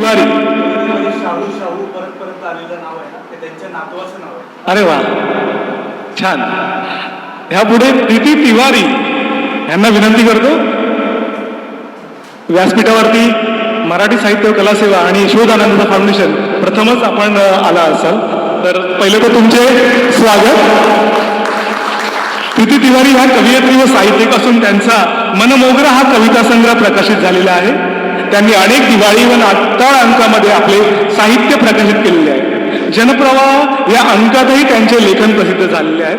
तिवारी मध्ये शाहू शाहू परत परत आलेलं नाव आहे ना ते त्यांच्या नातवाचं नाव आहे. अरे वा. छान. ह्या पुढे प्रीती तिवारी. यांना विनंती करतो. व्यासपीठावरती मराठी साहित्य कला सेवा आणि शोधानंद फाउंडेशन प्रथमच आपण आला असाल. तर पहिले तर तुमचे स्वागत. प्रीती तिवारी ह्या कवयित्री व साहित्यिक असून त्यांचा मनमोगरा हा कविता संग्रह प्रकाशित झालेला आहे. त्यांनी अनेक दिवाळी व नाताळ अंकामध्ये आपले साहित्य प्रकाशित केलेले आहे. जनप्रवाह या अंकातही त्यांचे लेखन प्रसिद्ध झालेले आहे.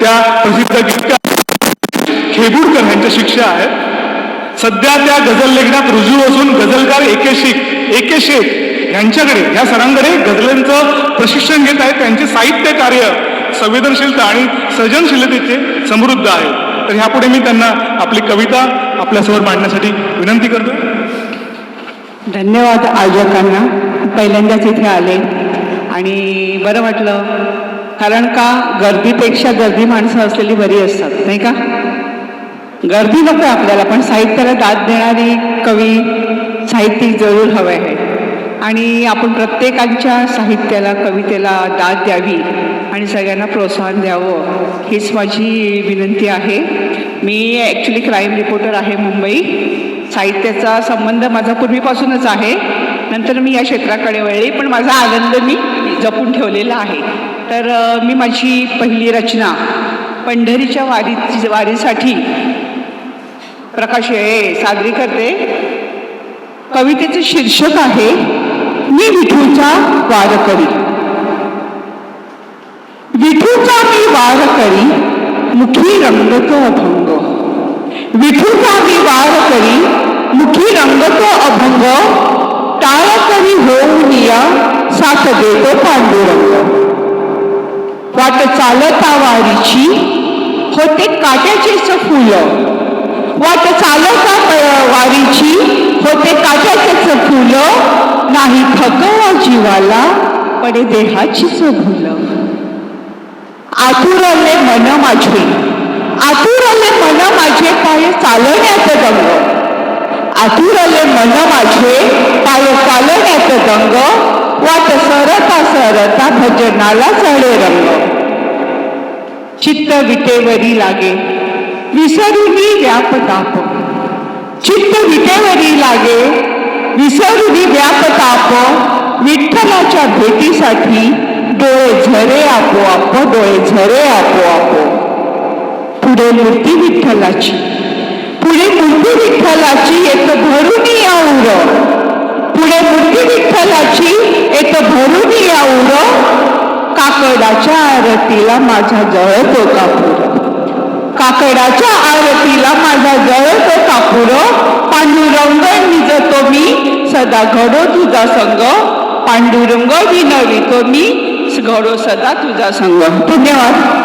त्या प्रसिद्ध गीतकार खेबुडकर यांच्या शिक्षा आहेत. सध्या त्या गझल लेखनात रुजू असून गझलकार एके शेख एके शेख यांच्याकडे या सरांकडे गझलांचं प्रशिक्षण घेत आहेत. त्यांचे साहित्य कार्य संवेदनशीलता आणि सर्जनशीलतेचे समृद्ध आहे. तर ह्यापुढे मी त्यांना आपली कविता आपल्यासमोर मांडण्यासाठी विनंती करतो धन्यवाद आयोजकांना. पहिल्यांदाच इथे आले. आणि बरं वाटलं कारण का गर्दीपेक्षा गर्दी माणसं असलेली बरी असतात नाही का? गर्दी नको आहे आपल्याला पण साहित्याला दाद देणारी कवी साहित्यिक जरूर हवे आहे. आणि आपण प्रत्येकाच्या साहित्याला कवितेला दाद द्यावी आणि सगळ्यांना प्रोत्साहन द्यावं हीच माझी विनंती आहे. मी ॲक्च्युली क्राईम रिपोर्टर आहे मुंबई. साहित्याचा संबंध माझा पूर्वीपासूनच आहे. नंतर मी या क्षेत्राकडे वळले पण माझा आनंद मी जपून ठेवलेला आहे. तर मी माझी पहिली रचना पंढरीच्या वारी वारीसाठी प्रकाश हे साजरी करते. कवितेचं शीर्षक आहे मी विठूचा वारकरी विठूचा मी वारकरी मुखी रंगत अभंग. विठूचा मी वारकरी मुखी रंगतो अभंग टाळ करी होऊन या साथ देतो पांडुरंग. वाट चालता वारीची होते काट्याचे फुल वाट चालता वारीची होते काट्याचे फुल नाही थकवा जीवाला पडे देहाचीच भुलं आतुरले मन माझे. आतुरले मन माझे पाय चालण्याचं दंग आतुरले मन माझे पाय चालण्याचं दंग वाट सरता सरता भजनाला चढे रंग. चित्त विटेवरी लागे. विसरुनी व्यापताप चित्त विटेवरी लागे. विसरुनी व्यापताप विठ्ठलाच्या भेटीसाठी डोळे झरे आपोआप डोळे झरे आपोआप. पुढे मूर्ती विठ्ठलाची. पुढे मूर्ती विठ्ठलाची एक भरून याऊर पुढे मूर्ती विठ्ठलाची एक भरून याऊर काकडाच्या आरतीला माझा जळतो कापूर. काकडाच्या आरतीला माझा जळतो कापूर. पांडुरंग निजतो मी सदा घडो तुझा संग. पांडुरंग विनवितो मी घडो सदा तुझा संग. धन्यवाद.